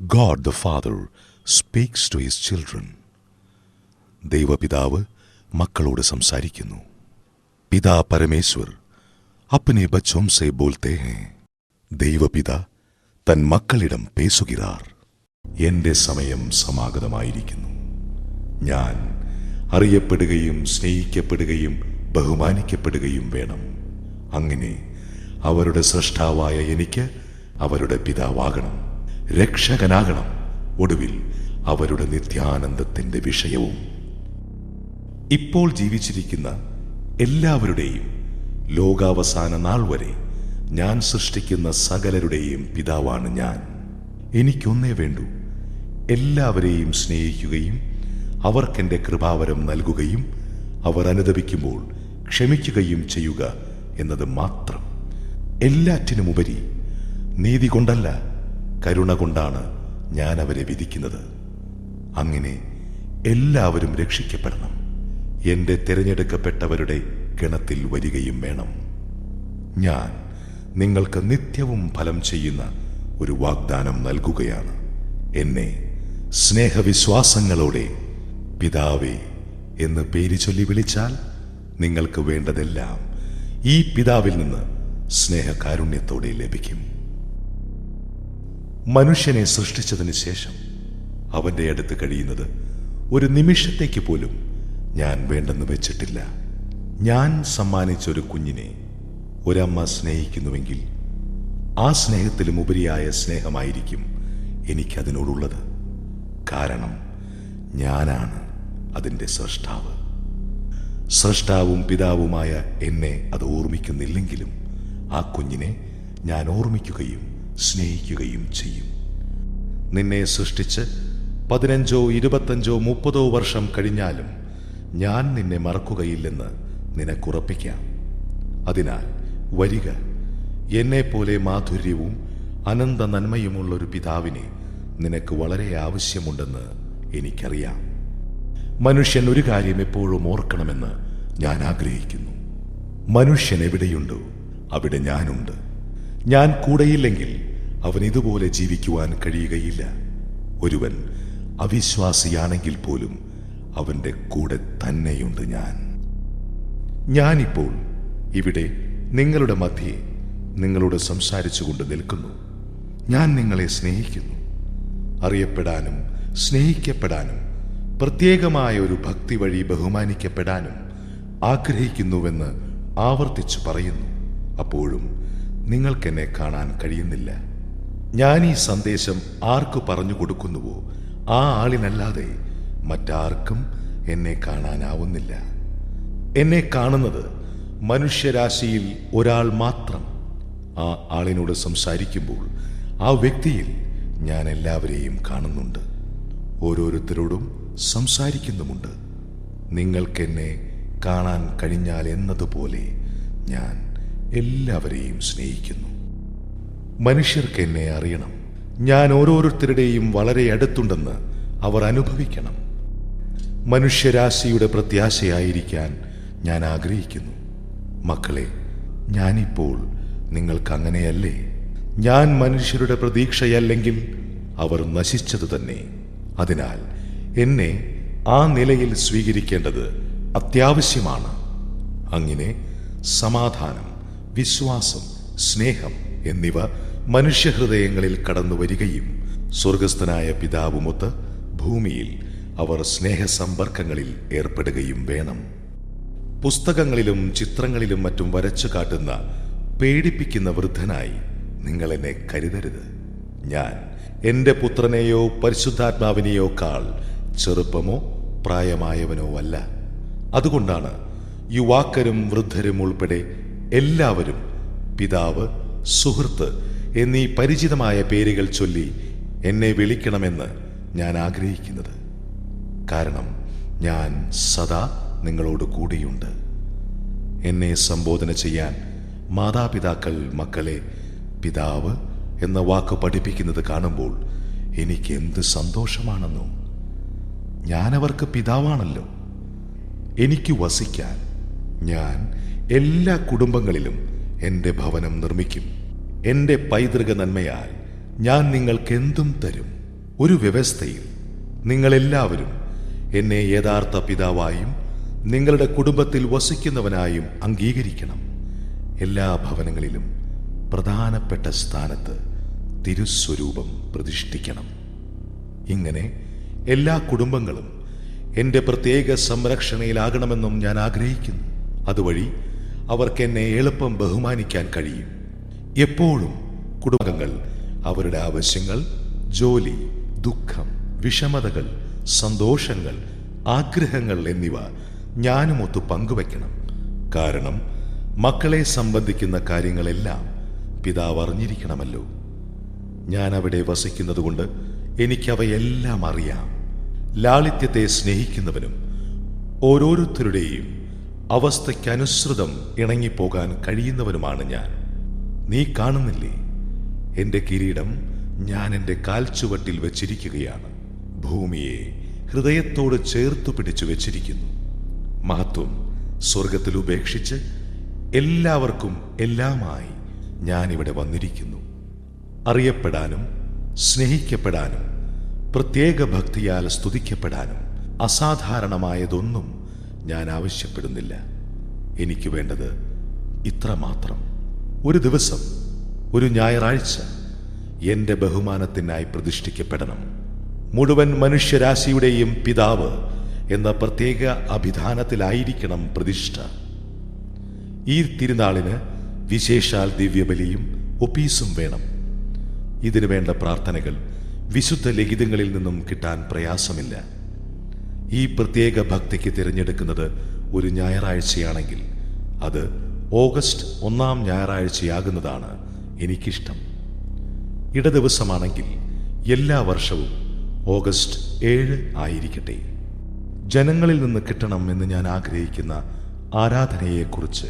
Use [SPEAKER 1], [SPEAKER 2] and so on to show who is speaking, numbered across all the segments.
[SPEAKER 1] God the Father speaks to his children. ദൈവപിതാവ് മക്കളോട് സംസാരിക്കുന്നു. പിതാ പരമേശ്വർ അപ്പനെ ബച്ചോം സെ ബോൽത്തേ ഹേ ദൈവപിത തൻ മക്കളിടം പേസുകിറാർ എന്റെ സമയം സമാഗതമായിരിക്കുന്നു. ഞാൻ അറിയപ്പെടുകയും സ്നേഹിക്കപ്പെടുകയും ബഹുമാനിക്കപ്പെടുകയും വേണം. അങ്ങനെ അവരുടെ സൃഷ്ടാവായ എനിക്ക് അവരുടെ പിതാവാകണം. രക്ഷകനാകണം. ഒടുവിൽ അവരുടെ നിത്യാനന്ദത്തിന്റെ വിഷയവും. ഇപ്പോൾ ജീവിച്ചിരിക്കുന്ന എല്ലാവരുടെയും ലോകാവസാന നാൾ വരെ ഞാൻ സൃഷ്ടിക്കുന്ന സകലരുടെയും പിതാവാണ് ഞാൻ. എനിക്കൊന്നേ വേണ്ടു. എല്ലാവരെയും സ്നേഹിക്കുകയും അവർക്കെന്റെ കൃപാവരം നൽകുകയും അവർ അനുദപിക്കുമ്പോൾ ക്ഷമിക്കുകയും ചെയ്യുക എന്നത് മാത്രം. എല്ലാറ്റിനുമുപരി നീതി കൊണ്ടല്ല കരുണ കൊണ്ടാണ് ഞാൻ അവരെ വിധിക്കുന്നത്. അങ്ങനെ എല്ലാവരും രക്ഷിക്കപ്പെടണം. എന്റെ തിരഞ്ഞെടുക്കപ്പെട്ടവരുടെ ഗണത്തിൽ വരികയും വേണം. ഞാൻ നിങ്ങൾക്ക് നിത്യവും ഫലം ചെയ്യുന്ന ഒരു വാഗ്ദാനം നൽകുകയാണ്. എന്നെ സ്നേഹവിശ്വാസങ്ങളോടെ പിതാവേ എന്ന് പേര് ചൊല്ലി വിളിച്ചാൽ നിങ്ങൾക്ക് വേണ്ടതെല്ലാം ഈ പിതാവിൽ നിന്ന് സ്നേഹകാരുണ്യത്തോടെ ലഭിക്കും. മനുഷ്യനെ സൃഷ്ടിച്ചതിന് ശേഷം അവന്റെ അടുത്ത് കഴിയുന്നത് ഒരു നിമിഷത്തേക്ക് പോലും ഞാൻ വേണ്ടെന്ന് വെച്ചിട്ടില്ല. ഞാൻ സമ്മാനിച്ച ഒരു കുഞ്ഞിനെ ഒരമ്മ സ്നേഹിക്കുന്നുവെങ്കിൽ ആ സ്നേഹത്തിലും ഉപരിയായ സ്നേഹമായിരിക്കും എനിക്കതിനോടുള്ളത്. കാരണം ഞാനാണ് അതിന്റെ സൃഷ്ടാവ് സൃഷ്ടാവും പിതാവുമായ എന്നെ അത് ഓർമ്മിക്കുന്നില്ലെങ്കിലും ആ കുഞ്ഞിനെ ഞാൻ ഓർമ്മിക്കുകയും സ്നേഹിക്കുകയും ചെയ്യും. നിന്നെ സൃഷ്ടിച്ച് പതിനഞ്ചോ ഇരുപത്തഞ്ചോ മുപ്പതോ വർഷം കഴിഞ്ഞാലും ഞാൻ നിന്നെ മറക്കുകയില്ലെന്ന് നിനക്കുറപ്പിക്കാം അതിനാൽ വരിക എന്നെപ്പോലെ മാധുര്യവും അനന്ത നന്മയുമുള്ള ഒരു പിതാവിനെ നിനക്ക് വളരെ ആവശ്യമുണ്ടെന്ന് എനിക്കറിയാം. മനുഷ്യൻ ഒരു കാര്യം എപ്പോഴും ഓർക്കണമെന്ന് ഞാൻ ആഗ്രഹിക്കുന്നു. മനുഷ്യൻ എവിടെയുണ്ടോ അവിടെ ഞാനുണ്ട്. ഞാൻ കൂടെയില്ലെങ്കിൽ അവൻ ഇതുപോലെ ജീവിക്കുവാൻ കഴിയുകയില്ല. ഒരുവൻ അവിശ്വാസിയാണെങ്കിൽ പോലും അവന്റെ കൂടെ തന്നെയുണ്ട് ഞാൻ. ഞാനിപ്പോൾ ഇവിടെ നിങ്ങളുടെ മധ്യേ നിങ്ങളോട് സംസാരിച്ചുകൊണ്ട് നിൽക്കുന്നു. ഞാൻ നിങ്ങളെ സ്നേഹിക്കുന്നു. അറിയപ്പെടാനും സ്നേഹിക്കപ്പെടാനും പ്രത്യേകമായ ഒരു ഭക്തി വഴി ബഹുമാനിക്കപ്പെടാനും ആഗ്രഹിക്കുന്നുവെന്ന് ആവർത്തിച്ചു പറയുന്നു. അപ്പോഴും നിങ്ങൾക്കെന്നെ കാണാൻ കഴിയുന്നില്ല. ഞാൻ ഈ സന്ദേശം ആർക്ക് പറഞ്ഞു കൊടുക്കുന്നുവോ? ആ ആളിനല്ലാതെ മറ്റാർക്കും എന്നെ കാണാനാവുന്നില്ല. എന്നെ കാണുന്നത് മനുഷ്യരാശിയിൽ ഒരാൾ മാത്രം. ആ ആളിനോട് സംസാരിക്കുമ്പോൾ ആ വ്യക്തിയിൽ ഞാൻ എല്ലാവരെയും കാണുന്നുണ്ട്. ഓരോരുത്തരോടും സംസാരിക്കുന്നുമുണ്ട്. നിങ്ങൾക്കെന്നെ കാണാൻ കഴിഞ്ഞാൽ എന്നതുപോലെ ഞാൻ എല്ലാവരെയും സ്നേഹിക്കുന്നു. മനുഷ്യർക്ക് എന്നെ അറിയണം. ഞാൻ ഓരോരുത്തരുടെയും വളരെ അടുത്തുണ്ടെന്ന് അവർ അനുഭവിക്കണം. മനുഷ്യരാശിയുടെ പ്രത്യാശയായിരിക്കാൻ ഞാൻ ആഗ്രഹിക്കുന്നു. മക്കളെ ഞാനിപ്പോൾ നിങ്ങൾക്ക് അങ്ങനെയല്ലേ ഞാൻ മനുഷ്യരുടെ പ്രതീക്ഷയല്ലെങ്കിൽ അവർ നശിച്ചത് തന്നെ. അതിനാൽ എന്നെ ആ നിലയിൽ സ്വീകരിക്കേണ്ടത് അത്യാവശ്യമാണ്. അങ്ങനെ സമാധാനം. വിശ്വാസം സ്നേഹം എന്നിവ മനുഷ്യഹൃദയങ്ങളിൽ കടന്നു വരികയും സ്വർഗസ്ഥനായ പിതാവുമൊത്ത് ഭൂമിയിൽ അവർ സ്നേഹസമ്പർക്കങ്ങളിൽ ഏർപ്പെടുകയും വേണം. പുസ്തകങ്ങളിലും ചിത്രങ്ങളിലും മറ്റും വരച്ചു കാട്ടുന്ന പേടിപ്പിക്കുന്ന വൃദ്ധനായി നിങ്ങൾ എന്നെ കരുതരുത്. ഞാൻ എന്റെ പുത്രനെയോ പരിശുദ്ധാത്മാവിനെയോ കാൾ ചെറുപ്പമോ പ്രായമായവനോ അല്ല. അതുകൊണ്ടാണ് യുവാക്കരും വൃദ്ധരും ഉൾപ്പെടെ എല്ലാവരും പിതാവ് സുഹൃത്ത് എന്നീ പരിചിതമായ പേരുകൾ ചൊല്ലി എന്നെ വിളിക്കണമെന്ന് ഞാൻ ആഗ്രഹിക്കുന്നത്. കാരണം ഞാൻ സദാ നിങ്ങളോട് കൂടെയുണ്ട്. എന്നെ സംബോധന ചെയ്യാൻ മാതാപിതാക്കൾ മക്കളെ പിതാവ് എന്ന വാക്ക് പഠിപ്പിക്കുന്നത് കാണുമ്പോൾ എനിക്ക് എന്ത് സന്തോഷമാണെന്നോ. ഞാനവർക്ക് പിതാവാണല്ലോ. എനിക്ക് വസിക്കാൻ ഞാൻ എല്ലാ കുടുംബങ്ങളിലും എന്റെ ഭവനം നിർമ്മിക്കും. എന്റെ പൈതൃക നന്മയാൽ ഞാൻ നിങ്ങൾക്ക് എന്തും തരും. ഒരു വ്യവസ്ഥയിൽ നിങ്ങളെല്ലാവരും എന്നെ യഥാർത്ഥ പിതാവായും നിങ്ങളുടെ കുടുംബത്തിൽ വസിക്കുന്നവനായും അംഗീകരിക്കണം. എല്ലാ ഭവനങ്ങളിലും പ്രധാനപ്പെട്ട സ്ഥാനത്ത് തിരുസ്വരൂപം പ്രതിഷ്ഠിക്കണം. ഇങ്ങനെ എല്ലാ കുടുംബങ്ങളും എന്റെ പ്രത്യേക സംരക്ഷണയിലാകണമെന്നും ഞാൻ ആഗ്രഹിക്കുന്നു. അതുവഴി അവർക്ക് എന്നെ എളുപ്പം ബഹുമാനിക്കാൻ കഴിയും. എപ്പോഴും കുടുംബങ്ങൾ അവരുടെ ആവശ്യങ്ങൾ ജോലി ദുഃഖം വിഷമതകൾ സന്തോഷങ്ങൾ ആഗ്രഹങ്ങൾ എന്നിവ ഞാനുമൊത്ത് പങ്കുവെക്കണം കാരണം മക്കളെ സംബന്ധിക്കുന്ന കാര്യങ്ങളെല്ലാം പിതാവ് അറിഞ്ഞിരിക്കണമല്ലോ. ഞാൻ അവിടെ വസിക്കുന്നതുകൊണ്ട് എനിക്കവയെല്ലാം അറിയാം. ലാളിത്യത്തെ സ്നേഹിക്കുന്നവനും ഓരോരുത്തരുടെയും അവസ്ഥയ്ക്കനുസൃതം ഇണങ്ങിപ്പോകാൻ കഴിയുന്നവനുമാണ് ഞാൻ. നീ കാണുന്നില്ലേ? എന്റെ കിരീടം ഞാൻ എന്റെ കാൽച്ചുവട്ടിൽ വെച്ചിരിക്കുകയാണ്. ഭൂമിയെ ഹൃദയത്തോട് ചേർത്തു പിടിച്ചു വെച്ചിരിക്കുന്നു. മഹത്വം സ്വർഗത്തിൽ ഉപേക്ഷിച്ച് എല്ലാവർക്കും എല്ലാമായി ഞാൻ ഇവിടെ വന്നിരിക്കുന്നു. അറിയപ്പെടാനും സ്നേഹിക്കപ്പെടാനും പ്രത്യേക ഭക്തിയാൽ സ്തുതിക്കപ്പെടാനും അസാധാരണമായതൊന്നും ഞാൻ ആവശ്യപ്പെടുന്നില്ല. എനിക്ക് വേണ്ടത് ഇത്ര മാത്രം ഒരു ദിവസം ഒരു ഞായറാഴ്ച എന്റെ ബഹുമാനത്തിനായി പ്രതിഷ്ഠിക്കപ്പെടണം. മുഴുവൻ മനുഷ്യരാശിയുടെയും പിതാവ് എന്ന പ്രത്യേക അഭിധാനത്തിലായിരിക്കണം പ്രതിഷ്ഠ. ഈ തിരുനാളിന് വിശേഷാൽ ദിവ്യബലിയും ഒപ്പീസും വേണം. ഇതിനു വേണ്ട പ്രാർത്ഥനകൾ വിശുദ്ധ ലിഖിതങ്ങളിൽ നിന്നും കിട്ടാൻ പ്രയാസമില്ല. ഈ പ്രത്യേക ഭക്തിക്ക് തിരഞ്ഞെടുക്കുന്നത് ഒരു ഞായറാഴ്ചയാണെങ്കിൽ അത് ഓഗസ്റ്റ് ഒന്നാം ഞായറാഴ്ചയാകുന്നതാണ് എനിക്കിഷ്ടം. ഇടദിവസമാണെങ്കിൽ എല്ലാ വർഷവും ഓഗസ്റ്റ് ഏഴ് ആയിരിക്കട്ടെ. ജനങ്ങളിൽ നിന്ന് കിട്ടണം എന്ന് ഞാൻ ആഗ്രഹിക്കുന്ന ആരാധനയെക്കുറിച്ച്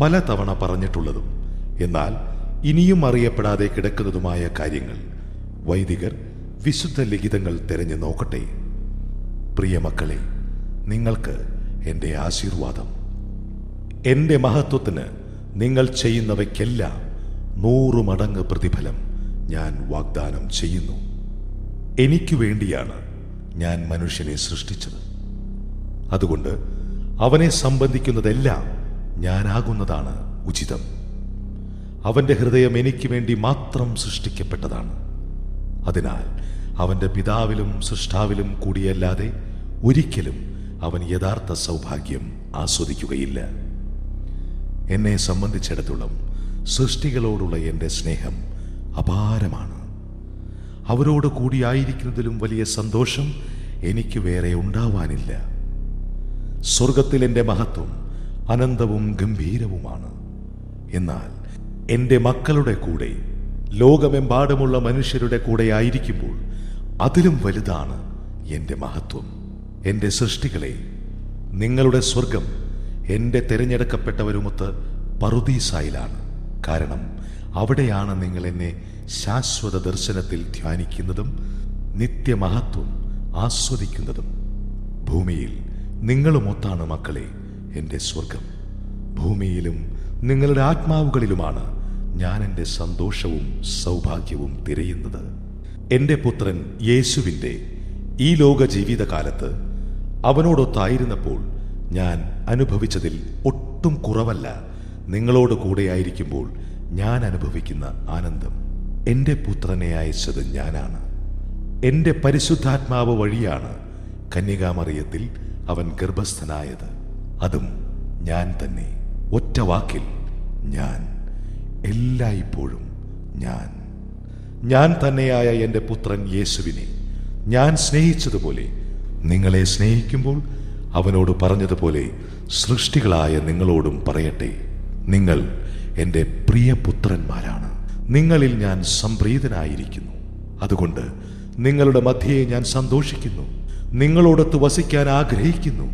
[SPEAKER 1] പല തവണ പറഞ്ഞിട്ടുള്ളതും എന്നാൽ ഇനിയും അറിയപ്പെടാതെ കിടക്കുന്നതുമായ കാര്യങ്ങൾ വൈദികർ വിശുദ്ധ ലിഖിതങ്ങൾ തിരഞ്ഞു നോക്കട്ടെ. പ്രിയ മക്കളെ നിങ്ങൾക്ക് എന്റെ ആശീർവാദം. എന്റെ മഹത്വത്തിന് നിങ്ങൾ ചെയ്യുന്നവയ്ക്കെല്ലാം നൂറ് മടങ്ങ് പ്രതിഫലം ഞാൻ വാഗ്ദാനം ചെയ്യുന്നു. എനിക്ക് വേണ്ടിയാണ് ഞാൻ മനുഷ്യനെ സൃഷ്ടിച്ചത്. അതുകൊണ്ട് അവനെ സംബന്ധിക്കുന്നതെല്ലാം ഞാനാകുന്നതാണ് ഉചിതം. അവന്റെ ഹൃദയം എനിക്ക് വേണ്ടി മാത്രം സൃഷ്ടിക്കപ്പെട്ടതാണ്. അതിനാൽ അവന്റെ പിതാവിലും സൃഷ്ടാവിലും കൂടിയല്ലാതെ ഒരിക്കലും അവൻ യഥാർത്ഥ സൗഭാഗ്യം ആസ്വദിക്കുകയില്ല. എന്നെ സംബന്ധിച്ചിടത്തോളം സൃഷ്ടികളോടുള്ള എന്റെ സ്നേഹം അപാരമാണ്. അവരോട് കൂടിയായിരിക്കുന്നതിലും വലിയ സന്തോഷം എനിക്ക് വേറെ ഉണ്ടാവാനില്ല. സ്വർഗത്തിൽ എന്റെ മഹത്വം അനന്തവും ഗംഭീരവുമാണ്. എന്നാൽ എന്റെ മക്കളുടെ കൂടെ ലോകമെമ്പാടുമുള്ള മനുഷ്യരുടെ കൂടെ ആയിരിക്കുമ്പോൾ അതിലും വലുതാണ് എന്റെ മഹത്വം എന്റെ സൃഷ്ടികളെ. നിങ്ങളുടെ സ്വർഗം എന്റെ തിരഞ്ഞെടുക്കപ്പെട്ടവരുമൊത്ത് പറുദീസായിലാണ്. കാരണം അവിടെയാണ് നിങ്ങൾ എന്നെ ശാശ്വത ദർശനത്തിൽ ധ്യാനിക്കുന്നതും നിത്യമഹത്വം ആസ്വദിക്കുന്നതും. ഭൂമിയിൽ നിങ്ങളുമൊത്താണ് മക്കളെ എന്റെ സ്വർഗം. ഭൂമിയിലും നിങ്ങളുടെ ആത്മാവുകളിലുമാണ് ഞാൻ എന്റെ സന്തോഷവും സൗഭാഗ്യവും തിരയുന്നത്. എന്റെ പുത്രൻ യേശുവിന്റെ ഈ ലോക ജീവിതകാലത്ത് അവനോടൊത്തായിരുന്നപ്പോൾ ഞാൻ അനുഭവിച്ചതിൽ ഒട്ടും കുറവല്ല. നിങ്ങളോട് കൂടെയായിരിക്കുമ്പോൾ ഞാൻ അനുഭവിക്കുന്ന ആനന്ദം. എന്റെ പുത്രനെ അയച്ചത് ഞാനാണ്. എന്റെ പരിശുദ്ധാത്മാവ് വഴിയാണ് കന്യകാമറിയത്തിൽ അവൻ ഗർഭസ്ഥനായത്. അതും ഞാൻ തന്നെ. ഒറ്റ വാക്കിൽ ഞാൻ എല്ലായ്പ്പോഴും ഞാൻ. ഞാൻ തന്നെയായ എന്റെ പുത്രൻ യേശുവിനെ. ഞാൻ സ്നേഹിച്ചതുപോലെ നിങ്ങളെ സ്നേഹിക്കുമ്പോൾ അവനോട് പറഞ്ഞതുപോലെ സൃഷ്ടികളായ നിങ്ങളോടും പറയട്ടെ. നിങ്ങൾ എന്റെ പ്രിയപുത്രന്മാരാണ് നിങ്ങളിൽ ഞാൻ സംപ്രീതനായിരിക്കുന്നു. അതുകൊണ്ട് നിങ്ങളുടെ മധ്യയെ ഞാൻ സന്തോഷിക്കുന്നു. നിങ്ങളോടൊത്ത് വസിക്കാൻ ആഗ്രഹിക്കുന്നു.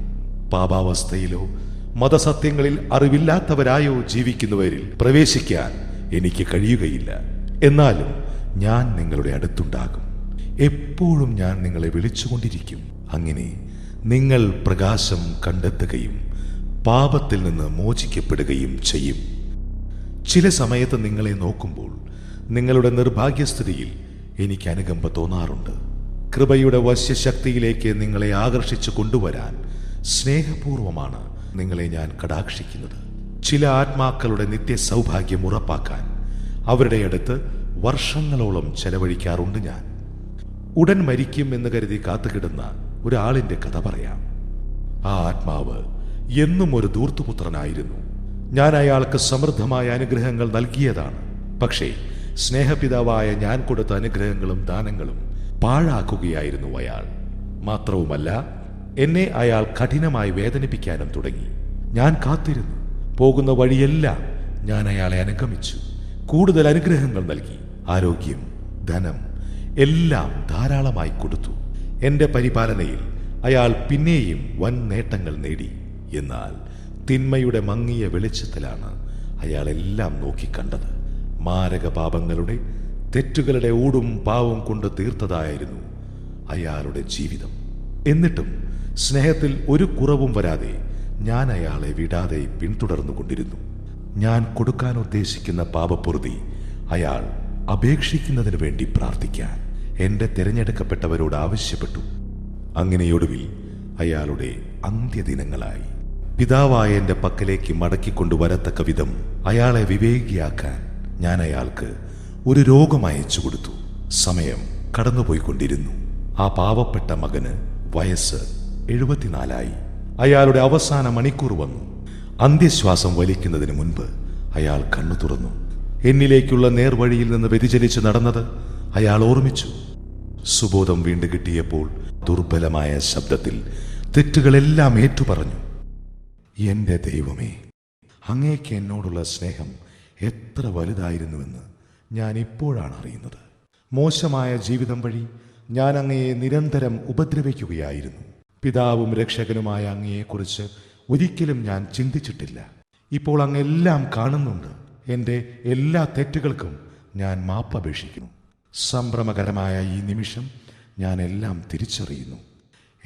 [SPEAKER 1] പാപാവസ്ഥയിലോ മതസത്യങ്ങളിൽ അറിവില്ലാത്തവരായോ ജീവിക്കുന്നവരിൽ പ്രവേശിക്കാൻ എനിക്ക് കഴിയുകയില്ല. എന്നാലും ഞാൻ നിങ്ങളുടെ അടുത്തുണ്ടാകും. എപ്പോഴും ഞാൻ നിങ്ങളെ വിളിച്ചുകൊണ്ടിരിക്കും. അങ്ങനെ നിങ്ങൾ പ്രകാശം കണ്ടെത്തുകയും പാപത്തിൽ നിന്ന് മോചിക്കപ്പെടുകയും ചെയ്യും. ചില സമയത്ത് നിങ്ങളെ നോക്കുമ്പോൾ നിങ്ങളുടെ നിർഭാഗ്യസ്ഥിതിയിൽ എനിക്ക് അനുകമ്പ തോന്നാറുണ്ട്. കൃപയുടെ വശ്യശക്തിയിലേക്ക് നിങ്ങളെ ആകർഷിച്ചു കൊണ്ടുവരാൻ സ്നേഹപൂർവമാണ് നിങ്ങളെ ഞാൻ കടാക്ഷിക്കുന്നത്. ചില ആത്മാക്കളുടെ നിത്യ സൗഭാഗ്യം ഉറപ്പാക്കാൻ അവരുടെ അടുത്ത് വർഷങ്ങളോളം ചെലവഴിക്കാറുണ്ട് ഞാൻ. ഉടൻ മരിക്കും എന്ന് കരുതി കാത്തുകിടുന്ന ഒരാളിന്റെ കഥ പറയാം. ആ ആത്മാവ് എന്നും ഒരു ദൂർത്തുപുത്രനായിരുന്നു ഞാൻ അയാൾക്ക് സമൃദ്ധമായ അനുഗ്രഹങ്ങൾ നൽകിയതാണ്. പക്ഷേ സ്നേഹപിതാവായ ഞാൻ കൊടുത്ത അനുഗ്രഹങ്ങളും ദാനങ്ങളും പാഴാക്കുകയായിരുന്നു അയാൾ. മാത്രവുമല്ല എന്നെ അയാൾ കഠിനമായി വേദനിപ്പിക്കാനും തുടങ്ങി. ഞാൻ കാത്തിരുന്നു. പോകുന്ന വഴിയെല്ലാം ഞാൻ അയാളെ അനുഗമിച്ചു. കൂടുതൽ അനുഗ്രഹങ്ങൾ നൽകി. ആരോഗ്യം ധനം എല്ലാം ധാരാളമായി കൊടുത്തു. എന്റെ പരിപാലനയിൽ അയാൾ പിന്നെയും വൻ നേട്ടങ്ങൾ നേടി. എന്നാൽ തിന്മയുടെ മങ്ങിയ വെളിച്ചത്തിലാണ് അയാൾ എല്ലാം നോക്കിക്കണ്ടത്. മാരക പാപങ്ങളുടെ തെറ്റുകളുടെ ഊടും പാവും കൊണ്ട് തീർത്തതായിരുന്നു അയാളുടെ ജീവിതം. എന്നിട്ടും സ്നേഹത്തിൽ ഒരു കുറവും വരാതെ ഞാൻ അയാളെ വിടാതെ പിന്തുടർന്നുകൊണ്ടിരുന്നു. ഞാൻ കൊടുക്കാൻ ഉദ്ദേശിക്കുന്ന പാപപ്പുറുതി അയാൾ അപേക്ഷിക്കുന്നതിന് വേണ്ടി പ്രാർത്ഥിക്കാൻ എന്റെ തിരഞ്ഞെടുക്കപ്പെട്ടവരോട് ആവശ്യപ്പെട്ടു. അങ്ങനെയൊടുവിൽ അയാളുടെ അന്ത്യദിനങ്ങളായി. പിതാവായ എന്റെ പക്കലേക്ക് മടക്കിക്കൊണ്ടുവരത്തക്ക വിധം അയാളെ വിവേകിയാക്കാൻ ഞാൻ അയാൾക്ക് ഒരു രോഗം അയച്ചു കൊടുത്തു. സമയം കടന്നുപോയിക്കൊണ്ടിരുന്നു. ആ പാവപ്പെട്ട മകന് വയസ്സ് എഴുപത്തിനാലായി. അയാളുടെ അവസാന മണിക്കൂർ വന്നു. അന്ത്യശ്വാസം വലിക്കുന്നതിന് മുൻപ് അയാൾ കണ്ണു തുറന്നു. എന്നിലേക്കുള്ള നേർവഴിയിൽ നിന്ന് വ്യതിചലിച്ച് നടന്നത് അയാൾ ഓർമ്മിച്ചു. സുബോധം വീണ്ടു കിട്ടിയപ്പോൾ ദുർബലമായ ശബ്ദത്തിൽ തെറ്റുകളെല്ലാം ഏറ്റുപറഞ്ഞു. എന്റെ ദൈവമേ അങ്ങേക്ക് എന്നോടുള്ള സ്നേഹം എത്ര വലുതായിരുന്നുവെന്ന് ഞാൻ ഇപ്പോഴാണ് അറിയുന്നത്. മോശമായ ജീവിതം വഴി ഞാൻ അങ്ങയെ നിരന്തരം ഉപദ്രവിക്കുകയായിരുന്നു. പിതാവും രക്ഷകനുമായ അങ്ങയെക്കുറിച്ച് ഒരിക്കലും ഞാൻ ചിന്തിച്ചിട്ടില്ല. ഇപ്പോൾ അങ്ങെല്ലാം കാണുന്നുണ്ട്. എന്റെ എല്ലാ തെറ്റുകൾക്കും ഞാൻ മാപ്പപേക്ഷിക്കുന്നു സംഭ്രമകരമായ ഈ നിമിഷം ഞാൻ എല്ലാം തിരിച്ചറിയുന്നു.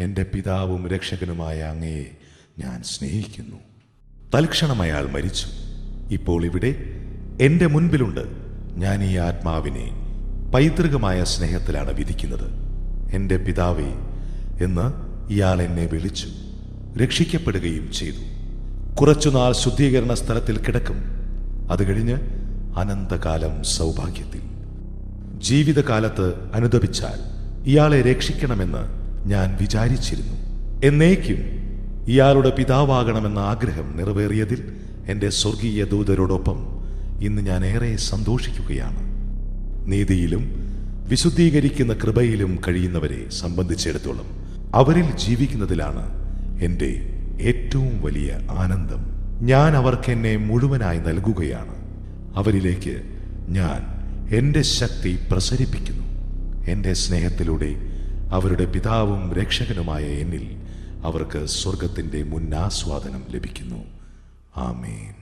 [SPEAKER 1] എന്റെ പിതാവും രക്ഷകനുമായ അങ്ങയെ ഞാൻ സ്നേഹിക്കുന്നു. തൽക്ഷണം അയാൾ മരിച്ചു. ഇപ്പോൾ ഇവിടെ എന്റെ മുൻപിലുണ്ട്. ഞാൻ ഈ ആത്മാവിനെ പൈതൃകമായ സ്നേഹത്തിലാണ് വിധിക്കുന്നത്. എന്റെ പിതാവേ എന്ന് ഇയാൾ എന്നെ വിളിച്ചു. രക്ഷിക്കപ്പെടുകയും ചെയ്തു. കുറച്ചുനാൾ ശുദ്ധീകരണ സ്ഥലത്തിൽ കിടക്കും. അത് കഴിഞ്ഞ് അനന്തകാലം സൗഭാഗ്യത്തിൽ. ജീവിതകാലത്ത് അനുദപിച്ചാൽ ഇയാളെ രക്ഷിക്കണമെന്ന് ഞാൻ വിചാരിച്ചിരുന്നു. എന്നേക്കും ഇയാളുടെ പിതാവാകണമെന്ന ആഗ്രഹം നിറവേറിയതിൽ എന്റെ സ്വർഗീയ ദൂതരോടൊപ്പം ഇന്ന് ഞാൻ ഏറെ സന്തോഷിക്കുകയാണ്. നീതിയിലും വിശുദ്ധീകരിക്കുന്ന കൃപയിലും കഴിയുന്നവരെ സംബന്ധിച്ചിടത്തോളം അവരിൽ ജീവിക്കുന്നതിലാണ് എന്റെ ഏറ്റവും വലിയ ആനന്ദം. ഞാൻ അവർക്ക് എന്നെ മുഴുവനായി നൽകുകയാണ്. അവരിലേക്ക് ഞാൻ എന്റെ ശക്തി പ്രസരിപ്പിക്കുന്നു. എന്റെ സ്നേഹത്തിലൂടെ അവരുടെ പിതാവും രക്ഷകനുമായ എന്നിൽ അവർക്ക് സ്വർഗത്തിന്റെ മുന്നാസ്വാദനം ലഭിക്കുന്നു. ആമേൻ.